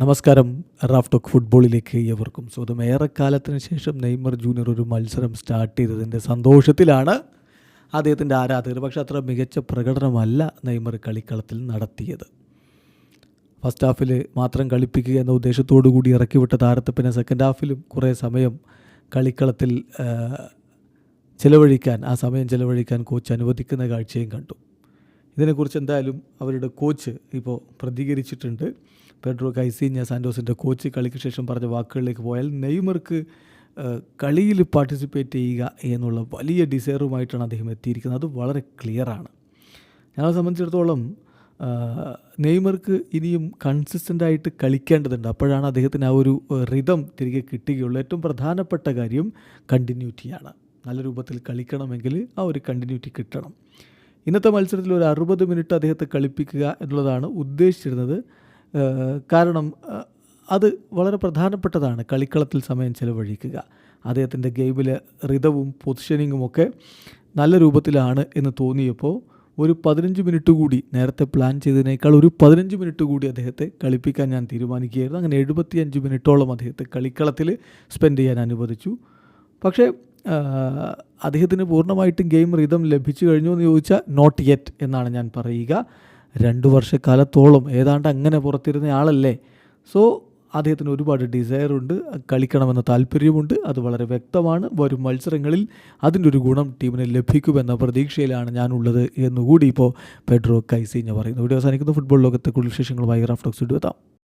നമസ്കാരം. Raf talk ഫുട്ബോളിലേക്ക് ഏവർക്കും സ്വതം ഏറെക്കാലത്തിന് ശേഷം നെയ്മർ ജൂനിയർ ഒരു മത്സരം സ്റ്റാർട്ട് ചെയ്തതിന്റെ സന്തോഷത്തിലാണ് അദ്ദേഹത്തിന്റെ ആരാധകർ. പക്ഷെ അത്ര മികച്ച പ്രകടനമല്ല നെയ്മർ കളിക്കളത്തിൽ നടത്തിയത്. ഫസ്റ്റ് ഹാഫിൽ മാത്രം കളിപ്പിക്കുക എന്ന ഉദ്ദേശത്തോടു കൂടി ഇറക്കിവിട്ട താരത്തെ പിന്നെ സെക്കൻഡ് ഹാഫിലും കുറേ സമയം കളിക്കളത്തിൽ ചിലവഴിക്കാൻ ആ സമയം ചിലവഴിക്കാൻ കോച്ച് അനുവദിക്കുന്ന കാഴ്ചയും കണ്ടു. ഇതിനെക്കുറിച്ച് എന്തായാലും അവരുടെ കോച്ച് ഇപ്പോൾ പ്രതികരിച്ചിട്ടുണ്ട്. പെഡ്രോ കൈസീഞ്ഞ സാൻഡോസിന്റെ കോച്ച് കളിക്ക് ശേഷം പറഞ്ഞ വാക്കുകളിലേക്ക് പോയാൽ നെയ്മർക്ക് കളിയിൽ പാർട്ടിസിപ്പേറ്റ് ചെയ്യുക എന്നുള്ള വലിയ ഡിസയറുമായിട്ടാണ് അദ്ദേഹം എത്തിയിരിക്കുന്നത്. അത് വളരെ ക്ലിയറാണ് ഞങ്ങളെ സംബന്ധിച്ചിടത്തോളം നെയ്മർക്ക് ഇനിയും കൺസിസ്റ്റന്റായിട്ട് കളിക്കേണ്ടതുണ്ട്. അപ്പോഴാണ് അദ്ദേഹത്തിന് ആ ഒരു റിതം തിരികെ കിട്ടുകയുള്ളൂ. ഏറ്റവും പ്രധാനപ്പെട്ട കാര്യം കണ്ടിന്യൂറ്റിയാണ് നല്ല രൂപത്തിൽ കളിക്കണമെങ്കിൽ ആ ഒരു കണ്ടിന്യൂറ്റി കിട്ടണം. ഇന്നത്തെ മത്സരത്തിൽ ഒരു അറുപത് മിനിറ്റ് അദ്ദേഹത്തെ കളിപ്പിക്കുക എന്നുള്ളതാണ് ഉദ്ദേശിച്ചിരുന്നത്. കാരണം അത് വളരെ പ്രധാനപ്പെട്ടതാണ് കളിക്കളത്തിൽ സമയം ചിലവഴിക്കുക. അദ്ദേഹത്തിന്റെ ഗെയിമിലെ റിതവും പൊസിഷനിങ്ങും ഒക്കെ നല്ല രൂപത്തിലാണ് എന്ന് തോന്നിയപ്പോൾ ഒരു പതിനഞ്ച് മിനിറ്റ് കൂടി നേരത്തെ പ്ലാൻ ചെയ്തതിനേക്കാൾ ഒരു പതിനഞ്ച് മിനിറ്റ് കൂടി അദ്ദേഹത്തെ കളിപ്പിക്കാൻ ഞാൻ തീരുമാനിക്കുകയായിരുന്നു. അങ്ങനെ എഴുപത്തിയഞ്ച് മിനിറ്റോളം അദ്ദേഹത്തെ കളിക്കളത്തിൽ സ്പെൻഡ് ചെയ്യാൻ അനുവദിച്ചു. പക്ഷേ അദ്ദേഹത്തിന് പൂർണമായിട്ടും ഗെയിം റിതം ലഭിച്ചു കഴിഞ്ഞു എന്ന് ചോദിച്ചാൽ നോട്ട് യെറ്റ് എന്നാണ് ഞാൻ പറയുക. രണ്ട് വർഷക്കാലത്തോളം ഏതാണ്ട് അങ്ങനെ പുറത്തിരുന്ന ആളല്ലേ. സോ അദ്ദേഹത്തിന് ഒരുപാട് ഡിസയറുണ്ട് കളിക്കണമെന്ന താല്പര്യമുണ്ട് അത് വളരെ വ്യക്തമാണ്. വരും മത്സരങ്ങളിൽ അതിന്റെ ഒരു ഗുണം ടീമിന് ലഭിക്കുമെന്ന പ്രതീക്ഷയിലാണ് ഞാനുള്ളത് എന്നുകൂടി ഇപ്പോൾ പെഡ്രോ കൈസീഞ്ഞ പറയുന്നു. വീഡിയോ അവസാനിക്കുന്ന. ഫുട്ബോൾ ലോകത്തെ കൂടുതൽ വിശേഷങ്ങളുമായി റാഫ്റ്റോക്സ് എത്താം.